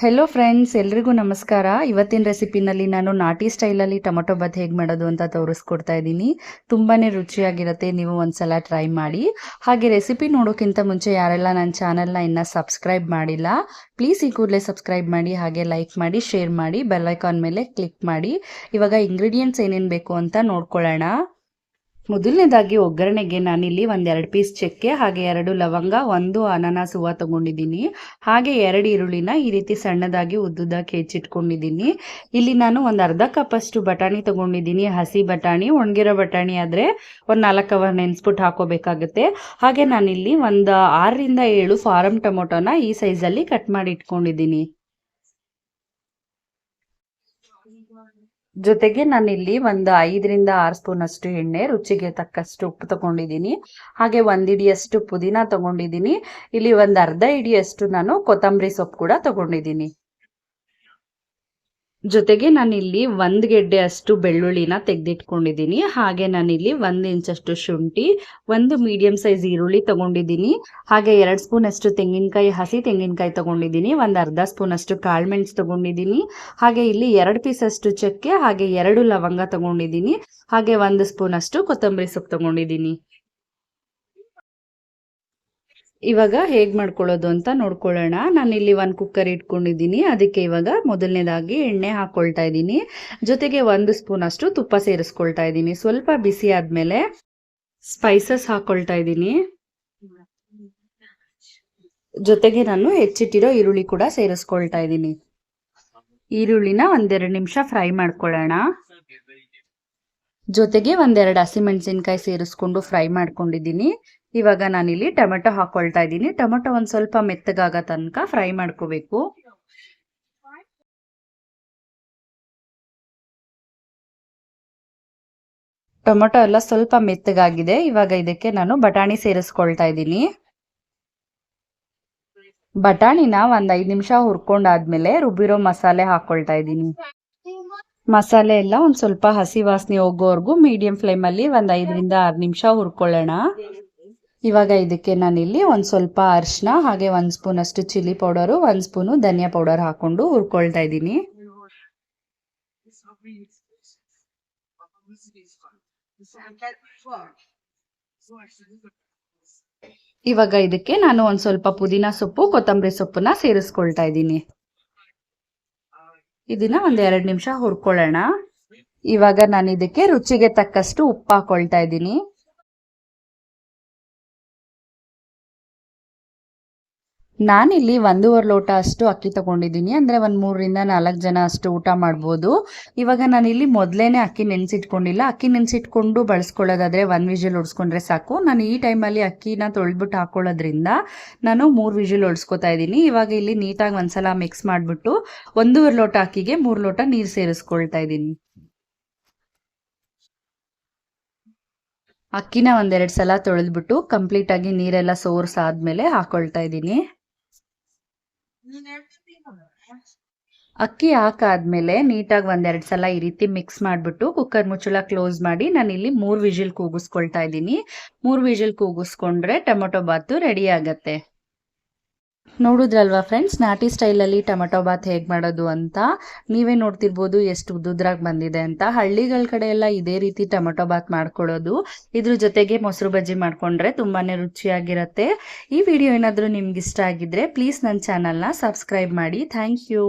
Hello friends ಎಲ್ರಿಗೂ ನಮಸ್ಕಾರ. ಇವತ್ತಿನ ರೆಸಿಪಿನಲ್ಲಿ ನಾನು ನಾಟಿ ಸ್ಟೈಲಲ್ಲಿ ಟೊಮೊಟೊ ಬಾತ್ ಹೇಗೆ ಮಾಡೋದು ಅಂತ ತೋರಿಸ್ಕೊಡ್ತಾ ಇದ್ದೀನಿ. ತುಂಬಾ ರುಚಿಯಾಗಿರುತ್ತೆ, ನೀವು ಒಂದ್ಸಲ ಟ್ರೈ ಮಾಡಿ. ಹಾಗೆ ರೆಸಿಪಿ ನೋಡೋಕ್ಕಿಂತ ಮುಂಚೆ ಯಾರೆಲ್ಲ ನನ್ನ ಚಾನಲ್ನ ಇನ್ನೂ ಸಬ್ಸ್ಕ್ರೈಬ್ ಮಾಡಿಲ್ಲ, ಪ್ಲೀಸ್ ಈ ಕೂಡಲೇ ಸಬ್ಸ್ಕ್ರೈಬ್ ಮಾಡಿ, ಹಾಗೆ ಲೈಕ್ ಮಾಡಿ, ಶೇರ್ ಮಾಡಿ ಬೆಲ್ಲೈಕಾನ್ ಮೇಲೆ ಕ್ಲಿಕ್ ಮಾಡಿ. ಇವಾಗ ಇಂಗ್ರೀಡಿಯೆಂಟ್ಸ್ ಏನೇನು ಬೇಕು ಅಂತ ನೋಡ್ಕೊಳ್ಳೋಣ. ಮೊದಲನೇದಾಗಿ ಒಗ್ಗರಣೆಗೆ ನಾನಿಲ್ಲಿ ಒಂದೆರಡು ಪೀಸ್ ಚಕ್ಕೆ, ಹಾಗೆ ಎರಡು ಲವಂಗ, ಒಂದು ಅನಾನಸ್ ಹೂವು ತಗೊಂಡಿದ್ದೀನಿ. ಹಾಗೆ ಎರಡು ಈರುಳ್ಳಿನ ಈ ರೀತಿ ಸಣ್ಣದಾಗಿ ಉದ್ದುದಾಗಿ ಹೆಚ್ಚಿಟ್ಕೊಂಡಿದ್ದೀನಿ. ಇಲ್ಲಿ ನಾನು ಒಂದು ಅರ್ಧ ಕಪ್ಪಷ್ಟು ಬಟಾಣಿ ತಗೊಂಡಿದ್ದೀನಿ. ಹಸಿ ಬಟಾಣಿ, ಒಣಗಿರೋ ಬಟಾಣಿ ಆದರೆ ಒಂದು ನಾಲ್ಕು ಅವರ್ ನೆನೆಸ್ಬಿಟ್ಟು ಹಾಕೋಬೇಕಾಗುತ್ತೆ. ಹಾಗೆ ನಾನಿಲ್ಲಿ ಒಂದು ಆರರಿಂದ ಏಳು ಫಾರಮ್ ಟೊಮೊಟೊನ ಈ ಸೈಜಲ್ಲಿ ಕಟ್ ಮಾಡಿ ಇಟ್ಕೊಂಡಿದ್ದೀನಿ. ಜೊತೆಗೆ ನಾನು ಇಲ್ಲಿ ಒಂದು ಐದರಿಂದ ಆರು ಸ್ಪೂನ್ ಅಷ್ಟು ಎಣ್ಣೆ, ರುಚಿಗೆ ತಕ್ಕಷ್ಟು ಉಪ್ಪು ತಗೊಂಡಿದ್ದೀನಿ. ಹಾಗೆ ಒಂದು ಇಡಿಯಷ್ಟು ಪುದೀನ ತಗೊಂಡಿದ್ದೀನಿ. ಇಲ್ಲಿ ಒಂದು ಅರ್ಧ ಇಡಿಯಷ್ಟು ನಾನು ಕೊತ್ತಂಬರಿ ಸೊಪ್ಪು ಕೂಡ ತಗೊಂಡಿದ್ದೀನಿ. ಜೊತೆಗೆ ನಾನಿಲ್ಲಿ ಒಂದ್ ಗೆಡ್ಡೆ ಅಷ್ಟು ಬೆಳ್ಳುಳ್ಳಿನ ತೆಗೆದಿಟ್ಕೊಂಡಿದ್ದೀನಿ. ಹಾಗೆ ನಾನಿಲ್ಲಿ ಒಂದು ಇಂಚಷ್ಟು ಶುಂಠಿ, ಒಂದು ಮೀಡಿಯಂ ಸೈಜ್ ಈರುಳ್ಳಿ ತಗೊಂಡಿದ್ದೀನಿ. ಹಾಗೆ ಎರಡ್ ಸ್ಪೂನ್ ಅಷ್ಟು ತೆಂಗಿನಕಾಯಿ ಹಸಿ ತೆಂಗಿನಕಾಯಿ ತಗೊಂಡಿದ್ದೀನಿ. ಒಂದ್ ಅರ್ಧ ಸ್ಪೂನ್ ಅಷ್ಟು ಕಾಳುಮೆಣಸು ತಗೊಂಡಿದ್ದೀನಿ. ಹಾಗೆ ಇಲ್ಲಿ ಎರಡ್ ಪೀಸ್ ಅಷ್ಟು ಚಕ್ಕೆ, ಹಾಗೆ ಎರಡು ಲವಂಗ ತಗೊಂಡಿದ್ದೀನಿ. ಹಾಗೆ ಒಂದು ಸ್ಪೂನ್ ಅಷ್ಟು ಕೊತ್ತಂಬರಿ ಸೊಪ್ಪು ತಗೊಂಡಿದ್ದೀನಿ. ಇವಾಗ ಹೇಗೆ ಮಾಡ್ಕೊಳ್ಳೋದು ಅಂತ ನೋಡ್ಕೊಳ್ಳೋಣ. ನಾನು ಇಲ್ಲಿ ಒಂದು ಕುಕ್ಕರ್ ಇಟ್ಕೊಂಡಿದ್ದೀನಿ. ಅದಕ್ಕೆ ಇವಾಗ ಮೊದಲನೇದಾಗಿ ಎಣ್ಣೆ ಹಾಕ್ಕೊಳ್ತಾ ಇದ್ದೀನಿ. ಜೊತೆಗೆ ಒಂದು ಸ್ಪೂನ್ ಅಷ್ಟು ತುಪ್ಪ ಸೇರಿಸ್ಕೊಳ್ತಾ ಇದ್ದೀನಿ. ಸ್ವಲ್ಪ ಬಿಸಿ ಆದಮೇಲೆ ಸ್ಪೈಸಸ್ ಹಾಕ್ಕೊಳ್ತಾ ಇದ್ದೀನಿ. ಜೊತೆಗೆ ನಾನು ಹೆಚ್ಚಿಟ್ಟಿರೋ ಈರುಳ್ಳಿ ಕೂಡ ಸೇರಿಸ್ಕೊಳ್ತಾ ಇದ್ದೀನಿ. ಈರುಳ್ಳಿನ ಒಂದೆರಡು ನಿಮಿಷ ಫ್ರೈ ಮಾಡ್ಕೊಳ್ಳೋಣ. ಜೊತೆಗೆ ಒಂದೆರಡು ಹಸಿಮೆಣಸಿನ್ಕಾಯಿ ಸೇರಿಸ್ಕೊಂಡು ಫ್ರೈ ಮಾಡ್ಕೊಂಡಿದ್ದೀನಿ. ಇವಾಗ ನಾನಿಲ್ಲಿ ಟೊಮೆಟೊ ಹಾಕೊಳ್ತಾ ಇದ್ದೀನಿ. ಟೊಮೆಟೊ ಒಂದು ಸ್ವಲ್ಪ ಮೆತ್ತಗಾಗ ತನಕ ಫ್ರೈ ಮಾಡ್ಕೋಬೇಕು. ಟೊಮೆಟೊ ಎಲ್ಲ ಸ್ವಲ್ಪ ಮೆತ್ತಗಾಗಿದೆ. ಇವಾಗ ಇದಕ್ಕೆ ನಾನು ಬಟಾಣಿ ಸೇರಿಸ್ಕೊಳ್ತಾ ಇದ್ದೀನಿ. ಬಟಾಣಿನ ಒಂದ್ ಐದ್ ನಿಮಿಷ ಹುರ್ಕೊಂಡಾದ್ಮೇಲೆ ರುಬ್ಬಿರೋ ಮಸಾಲೆ ಹಾಕೊಳ್ತಾ ಇದ್ದೀನಿ. ಮಸಾಲೆ ಎಲ್ಲ ಒಂದ್ ಸ್ವಲ್ಪ ಹಸಿ ವಾಸನೆ ಹೋಗೋವರೆಗೂ ಮೀಡಿಯಂ ಫ್ಲೇಮಲ್ಲಿ ಒಂದು ಐದರಿಂದ ಆರು ನಿಮಿಷ ಹುರ್ಕೊಳ್ಳೋಣ. ಇವಾಗ ಇದಕ್ಕೆ ನಾನಿಲ್ಲಿ ಒಂದು ಸ್ವಲ್ಪ ಅರಿಶಿನ, ಹಾಗೆ ಒಂದು ಸ್ಪೂನ್ ಅಷ್ಟು ಚಿಲ್ಲಿ ಪೌಡರು ಒಂದು ಸ್ಪೂನು ಧನಿಯಾ ಪೌಡರ್ ಹಾಕೊಂಡು ಹುರ್ಕೊಳ್ತಾ ಇದ್ದೀನಿ. ಇವಾಗ ಇದಕ್ಕೆ ನಾನು ಒಂದು ಸ್ವಲ್ಪ ಪುದೀನ ಸೊಪ್ಪು, ಕೊತ್ತಂಬರಿ ಸೊಪ್ಪನ್ನ ಸೇರಿಸ್ಕೊಳ್ತಾ ಇದ್ದೀನಿ. ಇದನ್ನ ಒಂದ್ ಎರಡು ನಿಮಿಷ ಹುರ್ಕೊಳ್ಳೋಣ. ಇವಾಗ ನಾನು ಇದಕ್ಕೆ ರುಚಿಗೆ ತಕ್ಕಷ್ಟು ಉಪ್ಪು ಹಾಕೊಳ್ತಾ ಇದ್ದೀನಿ. ನಾನಿಲ್ಲಿ ಒಂದೂವರೆ ಲೋಟ ಅಷ್ಟು ಅಕ್ಕಿ ತಗೊಂಡಿದ್ದೀನಿ. ಅಂದರೆ ಒಂದು ಮೂರರಿಂದ ನಾಲ್ಕು ಜನ ಅಷ್ಟು ಊಟ ಮಾಡ್ಬೋದು. ಇವಾಗ ನಾನಿಲ್ಲಿ ಮೊದಲೇ ಅಕ್ಕಿ ನೆನೆಸಿಟ್ಕೊಂಡಿಲ್ಲ. ಅಕ್ಕಿ ನೆನೆಸಿಟ್ಕೊಂಡು ಬಳಸ್ಕೊಳ್ಳೋದಾದರೆ ಒನ್ ವಿಜಿಲ್ ಹೊಡ್ಸ್ಕೊಂಡ್ರೆ ಸಾಕು. ನಾನು ಈ ಟೈಮಲ್ಲಿ ಅಕ್ಕಿನ ತೊಳೆದ್ಬಿಟ್ಟು ಹಾಕೊಳ್ಳೋದ್ರಿಂದ ನಾನು ಮೂರು ವಿಜಿಲ್ ಹೊಡ್ಸ್ಕೊತಾ ಇದ್ದೀನಿ. ಇವಾಗ ಇಲ್ಲಿ ನೀಟಾಗಿ ಒಂದ್ಸಲ ಮಿಕ್ಸ್ ಮಾಡಿಬಿಟ್ಟು ಒಂದೂವರೆ ಲೋಟ ಅಕ್ಕಿಗೆ ಮೂರು ಲೋಟ ನೀರು ಸೇರಿಸ್ಕೊಳ್ತಾ ಇದ್ದೀನಿ. ಅಕ್ಕಿನ ಒಂದೆರಡು ಸಲ ತೊಳೆದ್ಬಿಟ್ಟು ಕಂಪ್ಲೀಟಾಗಿ ನೀರೆಲ್ಲ ಸೋರ್ಸಾದ್ಮೇಲೆ ಹಾಕೊಳ್ತಾ ಇದ್ದೀನಿ. ಅಕ್ಕಿ ಹಾಕಾದ್ಮೇಲೆ ನೀಟಾಗಿ ಒಂದೆರಡು ಸಲ ಈ ರೀತಿ ಮಿಕ್ಸ್ ಮಾಡಿಬಿಟ್ಟು ಕುಕ್ಕರ್ ಮುಚ್ಚಳ ಕ್ಲೋಸ್ ಮಾಡಿ ನಾನು ಇಲ್ಲಿ ಮೂರು ವಿಜಿಲ್ ಕೂಗಿಸ್ಕೊಳ್ತಾ ಇದ್ದೀನಿ. ಮೂರು ವಿಜಿಲ್ ಕೂಗಿಸ್ಕೊಂಡ್ರೆ ಟೊಮೊಟೊ ಬಾತು ರೆಡಿ ಆಗತ್ತೆ. ನೋಡಿದ್ರಲ್ವಾ ಫ್ರೆಂಡ್ಸ್ ನಾಟಿ ಸ್ಟೈಲಲ್ಲಿ ಟೊಮೆಟೊ ಬಾತ್ ಹೇಗೆ ಮಾಡೋದು ಅಂತ. ನೀವೇ ನೋಡ್ತಿರ್ಬೋದು ಎಷ್ಟು ಉದ್ದುದ್ರಾಗಿ ಬಂದಿದೆ ಅಂತ. ಹಳ್ಳಿಗಳ ಕಡೆ ಎಲ್ಲ ಇದೇ ರೀತಿ ಟೊಮೆಟೊ ಬಾತ್ ಮಾಡ್ಕೊಳ್ಳೋದು ಇದ್ರ ಜೊತೆಗೆ ಮೊಸರು ಬಜ್ಜಿ ಮಾಡಿಕೊಂಡ್ರೆ ತುಂಬಾ ರುಚಿಯಾಗಿರುತ್ತೆ. ಈ ವಿಡಿಯೋ ಏನಾದರೂ ನಿಮ್ಗೆ ಇಷ್ಟ ಆಗಿದ್ರೆ ಪ್ಲೀಸ್ ನನ್ನ ಚಾನಲ್ನ ಸಬ್ಸ್ಕ್ರೈಬ್ ಮಾಡಿ. Thank you